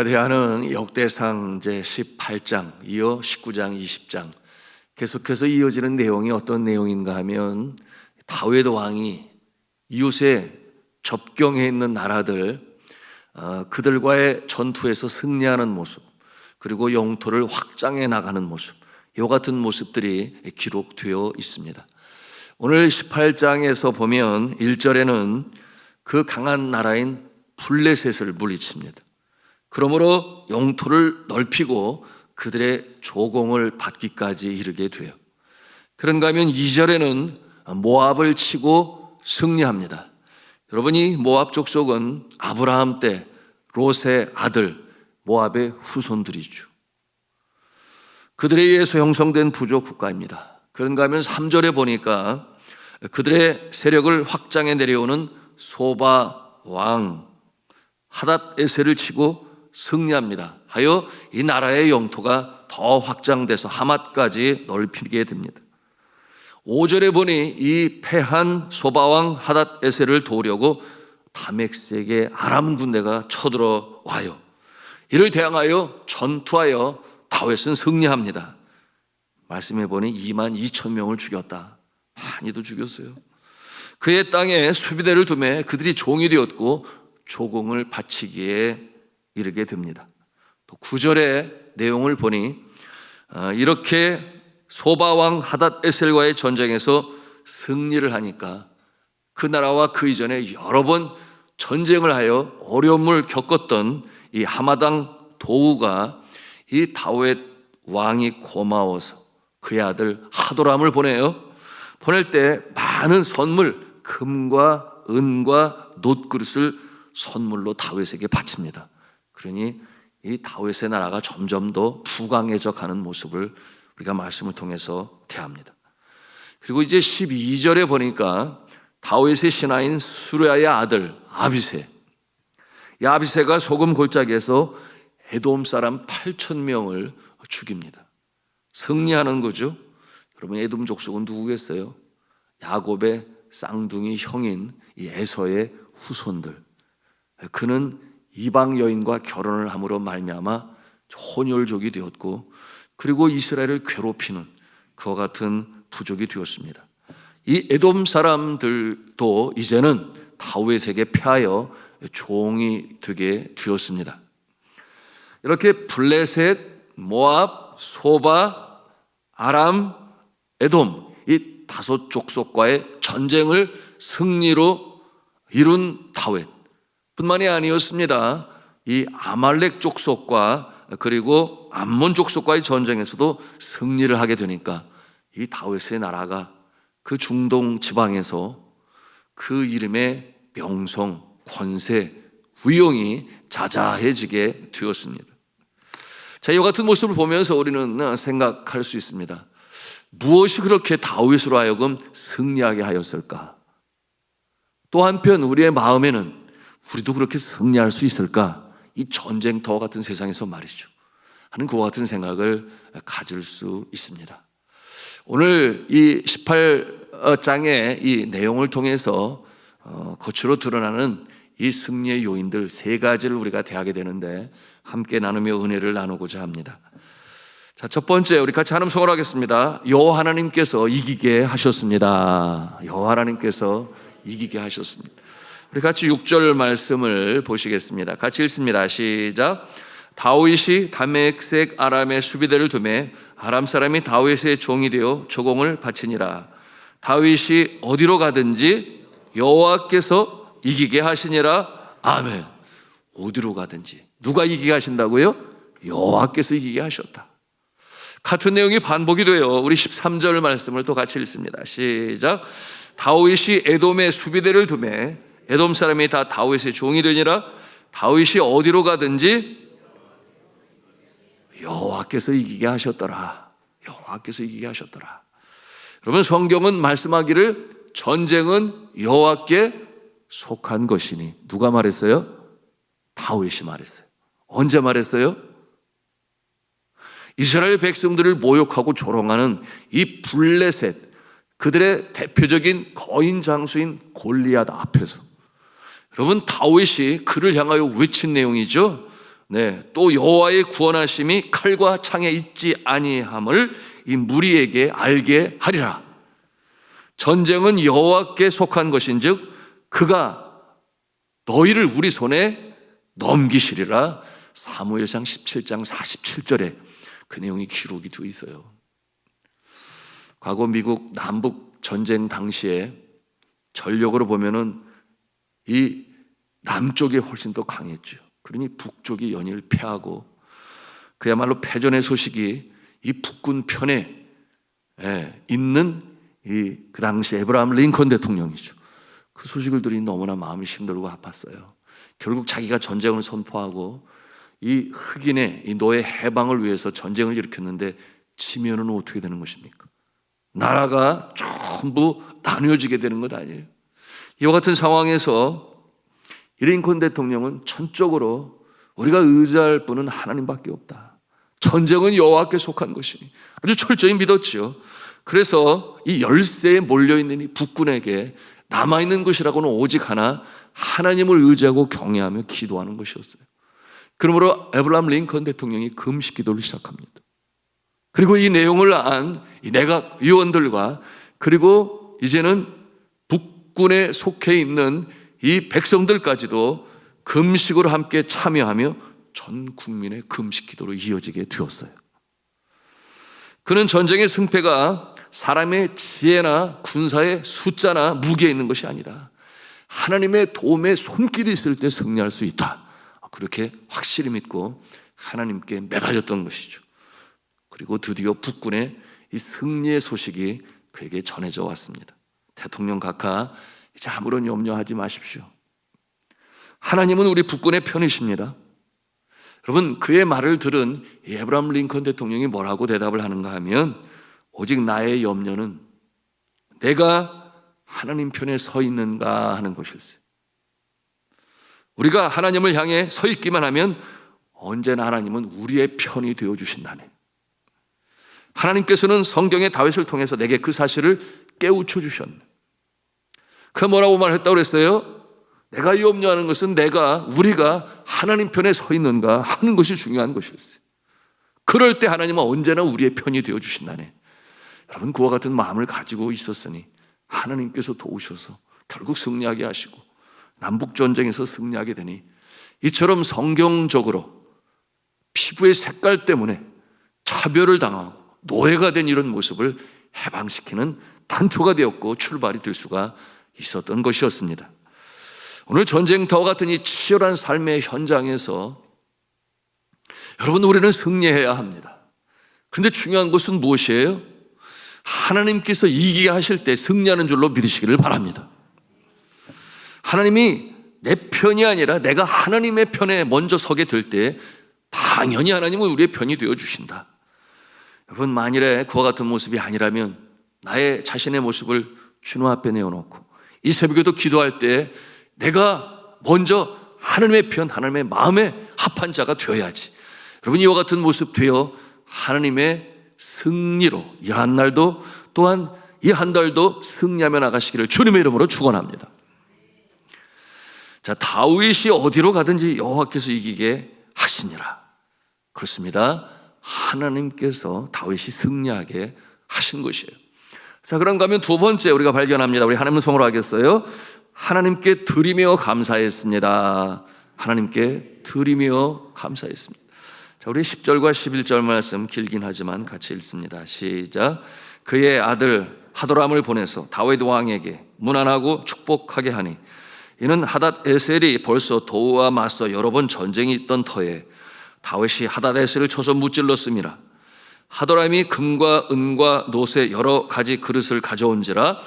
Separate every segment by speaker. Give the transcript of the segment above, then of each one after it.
Speaker 1: 우리가 대하는 역대상 제 18장, 이어 19장, 20장 계속해서 이어지는 내용이 어떤 내용인가 하면 다윗 왕이 이웃에 접경해 있는 나라들 어, 그들과의 전투에서 승리하는 모습 그리고 영토를 확장해 나가는 모습 이와 같은 모습들이 기록되어 있습니다. 오늘 18장에서 보면 1절에는 그 강한 나라인 블레셋을 물리칩니다. 그러므로 영토를 넓히고 그들의 조공을 받기까지 이르게 돼요. 그런가 하면 2절에는 모압을 치고 승리합니다. 여러분이 모압 족속은 아브라함 때 롯의 아들 모압의 후손들이죠. 그들에 의해서 형성된 부족 국가입니다. 그런가 하면 3절에 보니까 그들의 세력을 확장해 내려오는 소바 왕 하닷 에셀을 치고 승리합니다. 하여 이 나라의 영토가 더 확장돼서 하맛까지 넓히게 됩니다. 5절에 보니 이 패한 소바왕 하닷 에셀을 도우려고 다맥색의 아람 군대가 쳐들어 와요. 이를 대항하여 전투하여 다윗은 승리합니다. 말씀해 보니 2만 2천 명을 죽였다. 많이도 죽였어요. 그의 땅에 수비대를 두매 그들이 종이 되었고 조공을 바치기에 이르게 됩니다. 또 9절의 내용을 보니 어, 이렇게 소바왕 하닷 에셀과의 전쟁에서 승리를 하니까 그 나라와 그 이전에 여러 번 전쟁을 하여 어려움을 겪었던 이 하마당 도우가 이 다윗 왕이 고마워서 그의 아들 하도람을 보내요. 보낼 때 많은 선물, 금과 은과 놋그릇을 선물로 다윗에게 바칩니다. 그러니 이 다윗의 나라가 점점 더 부강해져 가는 모습을 우리가 말씀을 통해서 대합니다. 그리고 이제 12절에 보니까 다윗의 신하인 수르야의 아들 아비세. 이 아비세가 소금 골짜기에서 에돔 사람 8천 명을 죽입니다. 승리하는 거죠. 여러분 에돔 족속은 누구겠어요? 야곱의 쌍둥이 형인 이 에서의 후손들. 그는 이방 여인과 결혼을 함으로 말미암아 혼혈족이 되었고 그리고 이스라엘을 괴롭히는 그와 같은 부족이 되었습니다. 이 에돔 사람들도 이제는 다윗에게 패하여 종이 되게 되었습니다. 이렇게 블레셋, 모압, 소바, 아람, 에돔 이 다섯 족속과의 전쟁을 승리로 이룬 다윗 뿐만이 아니었습니다. 이 아말렉 족속과 그리고 암몬 족속과의 전쟁에서도 승리를 하게 되니까 이 다윗의 나라가 그 중동 지방에서 그 이름의 명성, 권세, 위용이 자자해지게 되었습니다. 자, 이와 같은 모습을 보면서 우리는 생각할 수 있습니다. 무엇이 그렇게 다윗으로 하여금 승리하게 하였을까? 또 한편 우리의 마음에는 우리도 그렇게 승리할 수 있을까? 이 전쟁터 같은 세상에서 말이죠. 하는 그와 같은 생각을 가질 수 있습니다. 오늘 이 18장의 이 내용을 통해서 어, 거치로 드러나는 이 승리의 요인들 세 가지를 우리가 대하게 되는데 함께 나누며 은혜를 나누고자 합니다. 자, 첫 번째 우리 같이 하나님 성을 하겠습니다. 여호와 하나님께서 이기게 하셨습니다. 여호와 하나님께서 이기게 하셨습니다. 우리 같이 6절 말씀을 보시겠습니다. 같이 읽습니다. 시작. 다윗이 다메섹 아람의 수비대를 두매 아람 사람이 다윗의 종이 되어 조공을 바치니라. 다윗이 어디로 가든지 여호와께서 이기게 하시니라. 아멘. 어디로 가든지 누가 이기게 하신다고요? 여호와께서 이기게 하셨다. 같은 내용이 반복이 돼요. 우리 13절 말씀을 또 같이 읽습니다. 시작. 다윗이 에돔의 수비대를 두매 에돔 사람이 다 다윗의 종이 되니라 다윗이 어디로 가든지 여호와께서 이기게 하셨더라. 여호와께서 이기게 하셨더라. 그러면 성경은 말씀하기를 전쟁은 여호와께 속한 것이니 누가 말했어요? 다윗이 말했어요. 언제 말했어요? 이스라엘 백성들을 모욕하고 조롱하는 이 블레셋 그들의 대표적인 거인 장수인 골리앗 앞에서 여러분 다윗이 그를 향하여 외친 내용이죠. 네, 또 여호와의 구원하심이 칼과 창에 있지 아니함을 이 무리에게 알게 하리라. 전쟁은 여호와께 속한 것인즉 그가 너희를 우리 손에 넘기시리라. 사무엘상 17장 47절에 그 내용이 기록이 되어 있어요. 과거 미국 남북 전쟁 당시에 전력으로 보면은 이 남쪽이 훨씬 더 강했죠. 그러니 북쪽이 연일 패하고 그야말로 패전의 소식이 이 북군 편에 예, 있는 이 그 당시 에브라함 링컨 대통령이죠. 그 소식을 들으니 너무나 마음이 힘들고 아팠어요. 결국 자기가 전쟁을 선포하고 이 흑인의 이 노예 해방을 위해서 전쟁을 일으켰는데 치면은 어떻게 되는 것입니까? 나라가 전부 나뉘어지게 되는 것 아니에요. 이와 같은 상황에서 이 링컨 대통령은 전적으로 우리가 의지할 분은 하나님밖에 없다. 전쟁은 여호와께 속한 것이니 아주 철저히 믿었지요. 그래서 이 열세에 몰려 있는 이 북군에게 남아 있는 것이라고는 오직 하나 하나님을 의지하고 경외하며 기도하는 것이었어요. 그러므로 에브람 링컨 대통령이 금식 기도를 시작합니다. 그리고 이 내용을 안이 내각 의원들과 그리고 이제는 북군에 속해 있는 이 백성들까지도 금식으로 함께 참여하며 전 국민의 금식 기도로 이어지게 되었어요. 그는 전쟁의 승패가 사람의 지혜나 군사의 숫자나 무게에 있는 것이 아니라 하나님의 도움에 손길이 있을 때 승리할 수 있다. 그렇게 확실히 믿고 하나님께 매달렸던 것이죠. 그리고 드디어 북군의 이 승리의 소식이 그에게 전해져 왔습니다. 대통령 각하 이제 아무런 염려하지 마십시오. 하나님은 우리 북군의 편이십니다. 여러분 그의 말을 들은 에브람 링컨 대통령이 뭐라고 대답을 하는가 하면 오직 나의 염려는 내가 하나님 편에 서 있는가 하는 것이었어요. 우리가 하나님을 향해 서 있기만 하면 언제나 하나님은 우리의 편이 되어 주신다네. 하나님께서는 성경의 다윗을 통해서 내게 그 사실을 깨우쳐 주셨네. 그 뭐라고 말했다고 그랬어요? 내가 염려하는 것은 내가 우리가 하나님 편에 서 있는가 하는 것이 중요한 것이었어요. 그럴 때 하나님은 언제나 우리의 편이 되어 주신다네. 여러분 그와 같은 마음을 가지고 있었으니 하나님께서 도우셔서 결국 승리하게 하시고 남북 전쟁에서 승리하게 되니 이처럼 성경적으로 피부의 색깔 때문에 차별을 당하고 노예가 된 이런 모습을 해방시키는 단초가 되었고 출발이 될 수가 있었던 것이었습니다. 오늘 전쟁터와 같은 이 치열한 삶의 현장에서 여러분 우리는 승리해야 합니다. 그런데 중요한 것은 무엇이에요? 하나님께서 이기게 하실 때 승리하는 줄로 믿으시기를 바랍니다. 하나님이 내 편이 아니라 내가 하나님의 편에 먼저 서게 될 때 당연히 하나님은 우리의 편이 되어 주신다. 여러분 만일에 그와 같은 모습이 아니라면 나의 자신의 모습을 주님 앞에 내어놓고 이 새벽에도 기도할 때 내가 먼저 하나님의 편, 하나님의 마음에 합한 자가 되어야지. 여러분 이와 같은 모습 되어 하나님의 승리로 이 한 날도 또한 이 한 달도 승리하며 나가시기를 주님의 이름으로 축원합니다. 자 다윗이 어디로 가든지 여호와께서 이기게 하시니라. 그렇습니다. 하나님께서 다윗이 승리하게 하신 것이에요. 자, 그런가 하면 두 번째 우리가 발견합니다. 우리 하나님 성으로 하겠어요. 하나님께 드리며 감사했습니다. 하나님께 드리며 감사했습니다. 자, 우리 10절과 11절 말씀 길긴 하지만 같이 읽습니다. 시작. 그의 아들 하도람을 보내서 다윗 왕에게 무난하고 축복하게 하니 이는 하닷 에셀이 벌써 도우와 맞서 여러 번 전쟁이 있던 터에 다윗이 하다데스를 쳐서 무찔렀습니다. 하도람이 금과 은과 노새 여러 가지 그릇을 가져온지라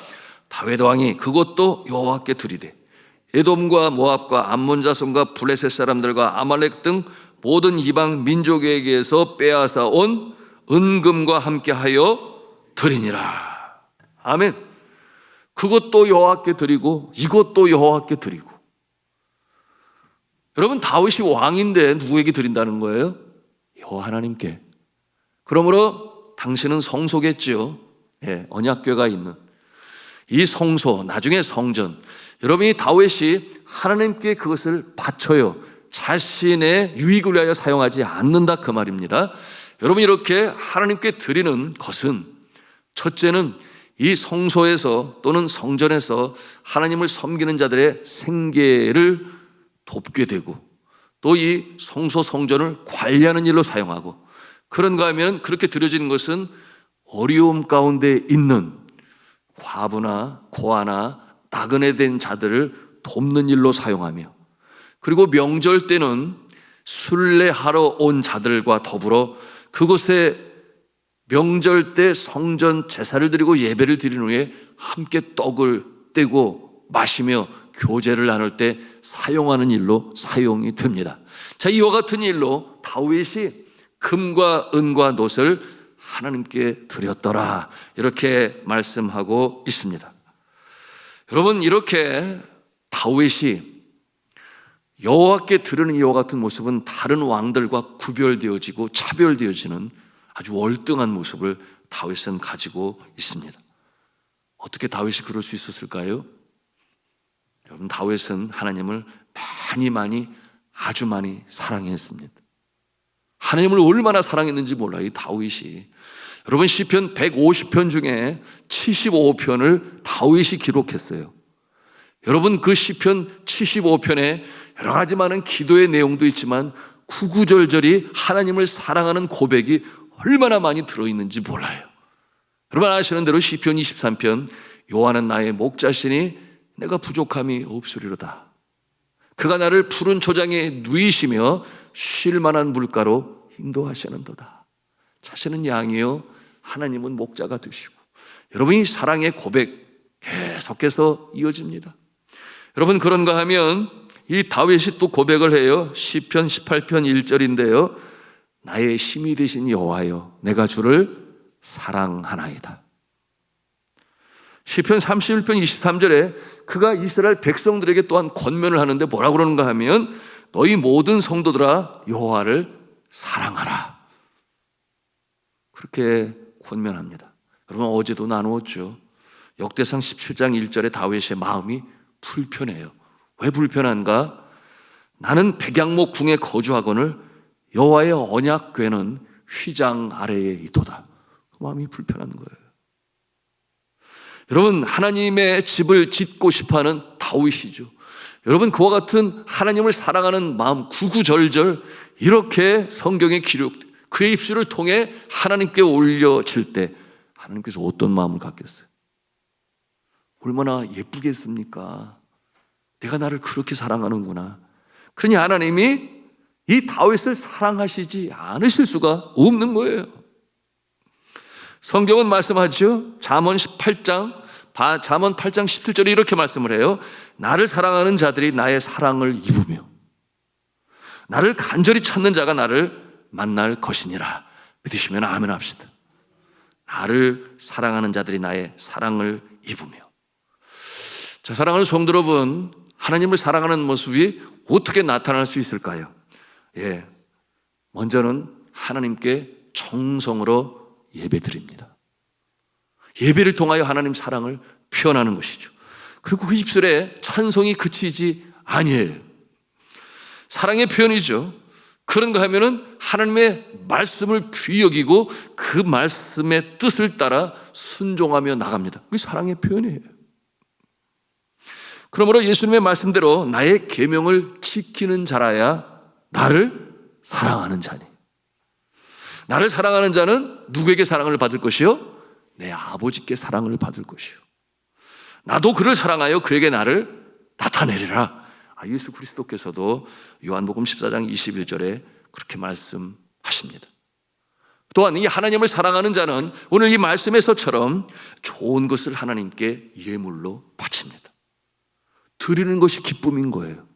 Speaker 1: 다윗 왕이 그것도 여호와께 드리되 에돔과 모압과 암몬 자손과 블레셋 사람들과 아말렉 등 모든 이방 민족에게서 빼앗아 온 은금과 함께하여 드리니라. 아멘. 그것도 여호와께 드리고 이것도 여호와께 드리고 여러분 다윗이 왕인데 누구에게 드린다는 거예요? 여호와 하나님께. 그러므로 당신은 성소겠지요. 예, 언약궤가 있는 이 성소 나중에 성전. 여러분이 다윗이 하나님께 그것을 바쳐요. 자신의 유익을 위하여 사용하지 않는다 그 말입니다. 여러분 이렇게 하나님께 드리는 것은 첫째는 이 성소에서 또는 성전에서 하나님을 섬기는 자들의 생계를 돕게 되고 또 이 성소 성전을 관리하는 일로 사용하고 그런가 하면 그렇게 드려지는 것은 어려움 가운데 있는 과부나 고아나 나그네 된 자들을 돕는 일로 사용하며 그리고 명절 때는 순례하러 온 자들과 더불어 그곳에 명절 때 성전 제사를 드리고 예배를 드린 후에 함께 떡을 떼고 마시며 교제를 나눌 때 사용하는 일로 사용이 됩니다. 자, 이와 같은 일로 다윗이 금과 은과 놋을 하나님께 드렸더라. 이렇게 말씀하고 있습니다. 여러분, 이렇게 다윗이 여호와께 드리는 이와 같은 모습은 다른 왕들과 구별되어지고 차별되어지는 아주 월등한 모습을 다윗은 가지고 있습니다. 어떻게 다윗이 그럴 수 있었을까요? 여러분 다윗은 하나님을 많이 많이 아주 많이 사랑했습니다. 하나님을 얼마나 사랑했는지 몰라요. 이 다윗이. 여러분 시편 150편 중에 75편을 다윗이 기록했어요. 여러분 그 시편 75편에 여러 가지 많은 기도의 내용도 있지만 구구절절이 하나님을 사랑하는 고백이 얼마나 많이 들어 있는지 몰라요. 여러분 아시는 대로 시편 23편 요한은 나의 목자시니 내가 부족함이 없으리로다. 그가 나를 푸른 초장에 누이시며 쉴 만한 물가로 인도하시는도다. 자신은 양이요 하나님은 목자가 되시고 여러분이 사랑의 고백 계속해서 이어집니다. 여러분 그런가 하면 이 다윗이 또 고백을 해요. 시편 18편 1절인데요. 나의 힘이 되신 여호와여 내가 주를 사랑하나이다. 시편 31편 23절에 그가 이스라엘 백성들에게 또한 권면을 하는데 뭐라 그러는가 하면 너희 모든 성도들아 여호와를 사랑하라. 그렇게 권면합니다. 여러분 어제도 나누었죠. 역대상 17장 1절에 다윗의 마음이 불편해요. 왜 불편한가? 나는 백양목 궁에 거주하거늘 여호와의 언약궤는 휘장 아래에 있도다. 그 마음이 불편한 거예요. 여러분 하나님의 집을 짓고 싶어하는 다윗이죠. 여러분 그와 같은 하나님을 사랑하는 마음 구구절절 이렇게 성경에 기록 그의 입술을 통해 하나님께 올려질 때 하나님께서 어떤 마음을 갖겠어요? 얼마나 예쁘겠습니까? 내가 나를 그렇게 사랑하는구나. 그러니 하나님이 이 다윗을 사랑하시지 않으실 수가 없는 거예요. 성경은 말씀하죠. 잠언 18장, 잠언 8장 17절에 이렇게 말씀을 해요. 나를 사랑하는 자들이 나의 사랑을 입으며 나를 간절히 찾는 자가 나를 만날 것이니라. 믿으시면 아멘 합시다. 나를 사랑하는 자들이 나의 사랑을 입으며 자, 사랑하는 성도 여러분, 하나님을 사랑하는 모습이 어떻게 나타날 수 있을까요? 예. 먼저는 하나님께 정성으로 예배 드립니다. 예배를 통하여 하나님 사랑을 표현하는 것이죠. 그리고 그 입술에 찬송이 그치지 아니에요. 사랑의 표현이죠. 그런가 하면은 하나님의 말씀을 귀히 여기고 그 말씀의 뜻을 따라 순종하며 나갑니다. 그게 사랑의 표현이에요. 그러므로 예수님의 말씀대로 나의 계명을 지키는 자라야 나를 사랑하는 자니. 나를 사랑하는 자는 누구에게 사랑을 받을 것이요? 내 아버지께 사랑을 받을 것이요. 나도 그를 사랑하여 그에게 나를 나타내리라. 아, 예수 그리스도께서도 요한복음 14장 21절에 그렇게 말씀하십니다. 또한 이 하나님을 사랑하는 자는 오늘 이 말씀에서처럼 좋은 것을 하나님께 예물로 바칩니다. 드리는 것이 기쁨인 거예요.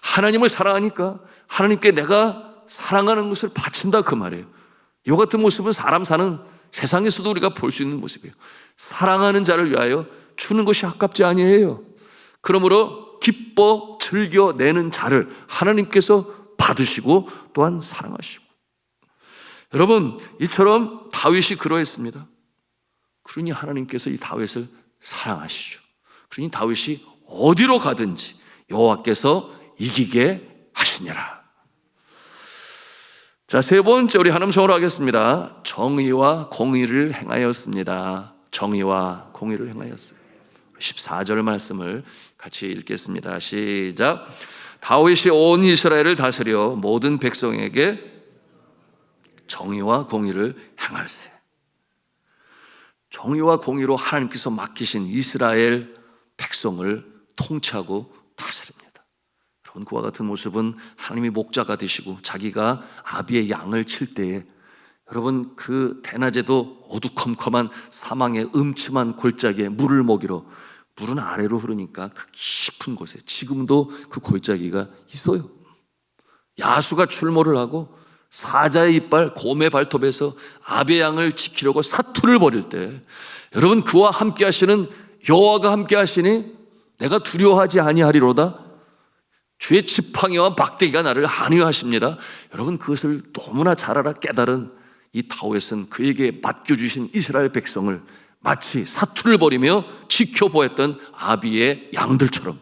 Speaker 1: 하나님을 사랑하니까 하나님께 내가 사랑하는 것을 바친다 그 말이에요. 이 같은 모습은 사람 사는 세상에서도 우리가 볼 수 있는 모습이에요. 사랑하는 자를 위하여 주는 것이 아깝지 아니에요. 그러므로 기뻐 즐겨 내는 자를 하나님께서 받으시고 또한 사랑하시고. 여러분, 이처럼 다윗이 그러했습니다. 그러니 하나님께서 이 다윗을 사랑하시죠. 그러니 다윗이 어디로 가든지 여호와께서 이기게 하시니라. 자, 세 번째 우리 한음 성으로 하겠습니다. 정의와 공의를 행하였습니다. 정의와 공의를 행하였어요. 14절 말씀을 같이 읽겠습니다. 시작. 다윗이 온 이스라엘을 다스려 모든 백성에게 정의와 공의를 행할세. 정의와 공의로 하나님께서 맡기신 이스라엘 백성을 통치하고. 여러분 그와 같은 모습은 하나님이 목자가 되시고 자기가 아비의 양을 칠 때에 여러분 그 대낮에도 어두컴컴한 사망의 음침한 골짜기에 물을 먹이러 물은 아래로 흐르니까 그 깊은 곳에 지금도 그 골짜기가 있어요. 야수가 출몰을 하고 사자의 이빨 곰의 발톱에서 아베 양을 지키려고 사투를 벌일 때 여러분 그와 함께 하시는 여호와가 함께 하시니 내가 두려워하지 아니하리로다 주의 지팡이와 막대기가 나를 안위하십니다 여러분 그것을 너무나 잘 알아 깨달은 이 다윗은 그에게 맡겨주신 이스라엘 백성을 마치 사투를 벌이며 지켜보았던 아비의 양들처럼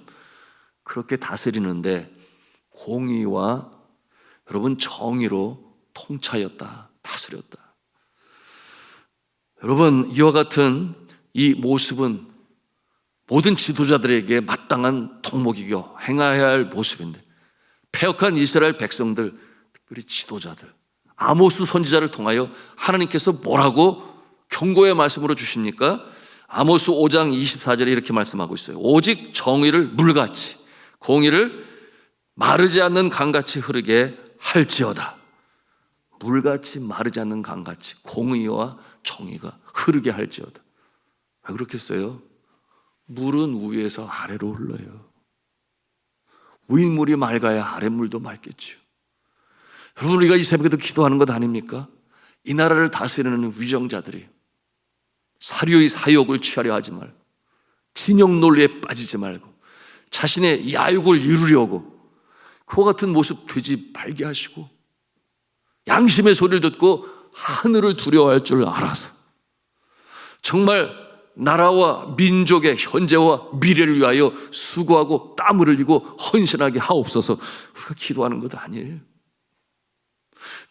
Speaker 1: 그렇게 다스리는데 공의와 여러분 정의로 통차였다, 다스렸다. 여러분 이와 같은 이 모습은 모든 지도자들에게 마땅한 덕목이고 행해야 할 모습인데 폐역한 이스라엘 백성들, 특별히 지도자들, 아모스 선지자를 통하여 하나님께서 뭐라고 경고의 말씀으로 주십니까? 아모스 5장 24절에 이렇게 말씀하고 있어요. 오직 정의를 물같이, 공의를 마르지 않는 강같이 흐르게 할지어다. 물같이 마르지 않는 강같이 공의와 정의가 흐르게 할지어다. 왜 그렇겠어요? 물은 위에서 아래로 흘러요. 윗물이 맑아야 아랫물도 맑겠죠. 여러분, 우리가 이 새벽에도 기도하는 것 아닙니까? 이 나라를 다스리는 위정자들이 사료의 사욕을 취하려 하지 말고, 진영 논리에 빠지지 말고, 자신의 야욕을 이루려고 그와 같은 모습 되지 말게 하시고 양심의 소리를 듣고 하늘을 두려워할 줄 알아서 정말 나라와 민족의 현재와 미래를 위하여 수고하고 땀을 흘리고 헌신하게 하옵소서 우리가 기도하는 것 아니에요.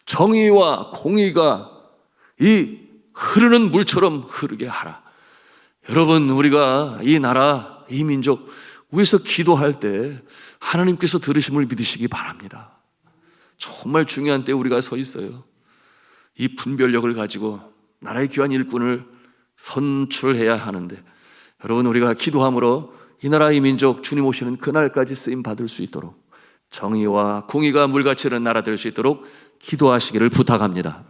Speaker 1: 정의와 공의가 이 흐르는 물처럼 흐르게 하라. 여러분, 우리가 이 나라, 이 민족 위에서 기도할 때 하나님께서 들으심을 믿으시기 바랍니다. 정말 중요한 때 우리가 서 있어요. 이 분별력을 가지고 나라의 귀한 일꾼을 선출해야 하는데 여러분 우리가 기도함으로 이 나라 의 민족 주님 오시는 그날까지 쓰임 받을 수 있도록 정의와 공의가 물같이 흐르는 나라 될 수 있도록 기도하시기를 부탁합니다.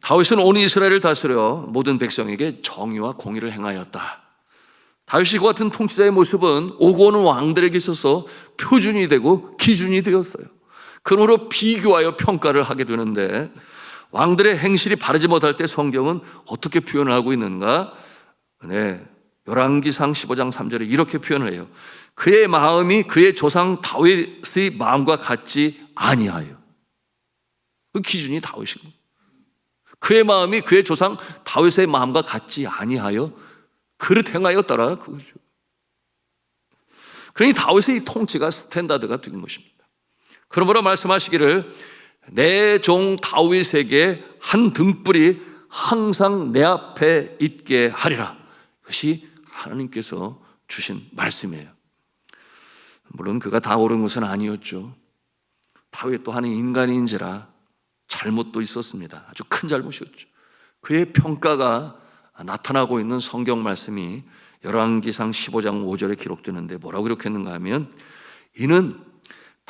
Speaker 1: 다윗은 온 이스라엘을 다스려 모든 백성에게 정의와 공의를 행하였다. 다윗이 그 같은 통치자의 모습은 오고 오는 왕들에게 있어서 표준이 되고 기준이 되었어요. 그러므로 비교하여 평가를 하게 되는데 왕들의 행실이 바르지 못할 때 성경은 어떻게 표현을 하고 있는가? 네. 열왕기상 15장 3절에 이렇게 표현을 해요. 그의 마음이 그의 조상 다윗의 마음과 같지 아니하여. 그 기준이 다윗이고. 그의 마음이 그의 조상 다윗의 마음과 같지 아니하여 그릇 행하였더라 그거죠. 그러니 다윗의 이 통치가 스탠다드가 된 것입니다. 그러므로 말씀하시기를 내 종 다윗에게 한 등불이 항상 내 앞에 있게 하리라. 그것이 하나님께서 주신 말씀이에요. 물론 그가 다 옳은 것은 아니었죠. 다윗 또한 인간인지라 잘못도 있었습니다. 아주 큰 잘못이었죠. 그의 평가가 나타나고 있는 성경 말씀이 열왕기상 15장 5절에 기록되는데 뭐라고 기록했는가 하면 이는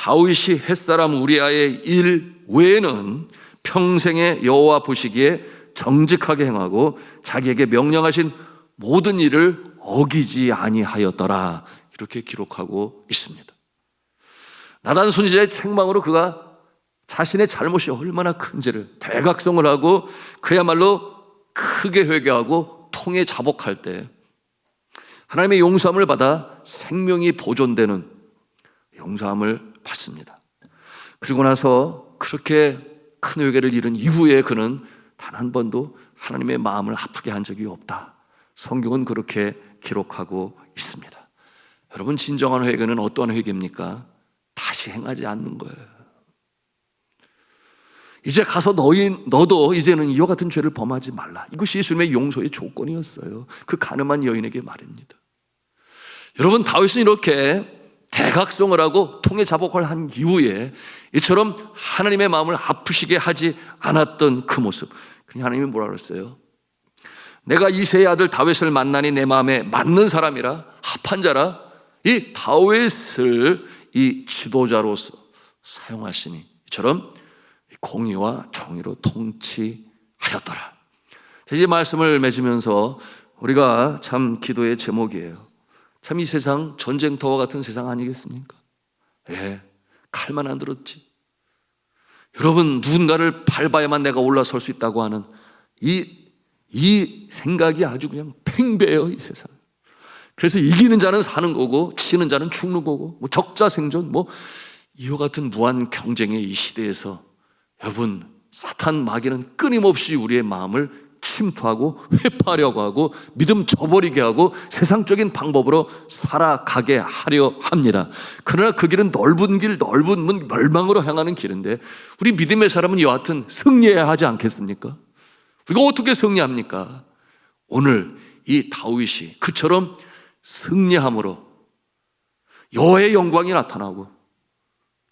Speaker 1: 다윗이 햇사람 우리아의 일 외에는 평생에 여호와 보시기에 정직하게 행하고 자기에게 명령하신 모든 일을 어기지 아니하였더라 이렇게 기록하고 있습니다. 나단 순지자의 책망으로 그가 자신의 잘못이 얼마나 큰지를 대각성을 하고 그야말로 크게 회개하고 통에 자복할 때 하나님의 용서함을 받아 생명이 보존되는 용서함을 받습니다. 그리고 나서 그렇게 큰 회개를 이룬 이후에 그는 단 한 번도 하나님의 마음을 아프게 한 적이 없다. 성경은 그렇게 기록하고 있습니다. 여러분 진정한 회개는 어떠한 회개입니까? 다시 행하지 않는 거예요. 이제 가서 너희 너도 이제는 이와 같은 죄를 범하지 말라. 이것이 예수님의 용서의 조건이었어요. 그 가늠한 여인에게 말입니다. 여러분 다윗은 이렇게 대각성을 하고 통해 자복을 한 이후에 이처럼 하나님의 마음을 아프시게 하지 않았던 그 모습. 그냥 하나님이 뭐라 그랬어요? 내가 이세의 아들 다윗을 만나니 내 마음에 맞는 사람이라 합한 자라 이 다윗을 이 지도자로서 사용하시니 이처럼 공의와 정의로 통치하였더라. 이 말씀을 맺으면서 우리가 참 기도의 제목이에요. 참 이 세상 전쟁터와 같은 세상 아니겠습니까? 예, 칼만 안 들었지. 여러분 누군가를 밟아야만 내가 올라설 수 있다고 하는 이 이 생각이 아주 그냥 팽배해요 이 세상. 그래서 이기는 자는 사는 거고 치는 자는 죽는 거고 뭐 적자 생존 뭐 이와 같은 무한 경쟁의 이 시대에서 여러분 사탄 마귀는 끊임없이 우리의 마음을 침투하고 회파하려고 하고 믿음 저버리게 하고 세상적인 방법으로 살아가게 하려 합니다. 그러나 그 길은 넓은 길, 넓은 문, 멸망으로 향하는 길인데 우리 믿음의 사람은 같은 승리해야 하지 않겠습니까? 우리가 어떻게 승리합니까? 오늘 이 다윗이 그처럼 승리함으로 여호와의 영광이 나타나고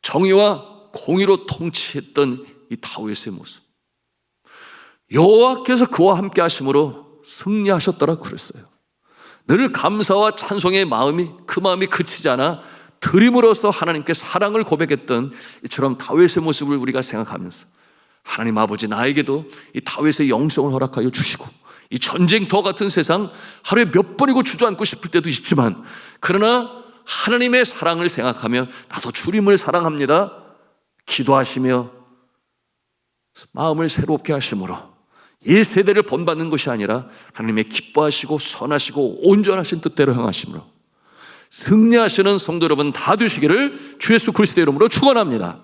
Speaker 1: 정의와 공의로 통치했던 이 다윗의 모습. 여호와께서 그와 함께 하심으로 승리하셨더라 그랬어요. 늘 감사와 찬송의 마음이 그 마음이 그치지 않아 드림으로써 하나님께 사랑을 고백했던 이처럼 다윗의 모습을 우리가 생각하면서 하나님 아버지 나에게도 이 다윗의 영성을 허락하여 주시고 이 전쟁터 같은 세상 하루에 몇 번이고 주저앉고 싶을 때도 있지만 그러나 하나님의 사랑을 생각하며 나도 주님을 사랑합니다. 기도하시며 마음을 새롭게 하심으로 이 세대를 본받는 것이 아니라 하나님의 기뻐하시고 선하시고 온전하신 뜻대로 행하심으로 승리하시는 성도 여러분 다 되시기를 주 예수 그리스도의 이름으로 축원합니다.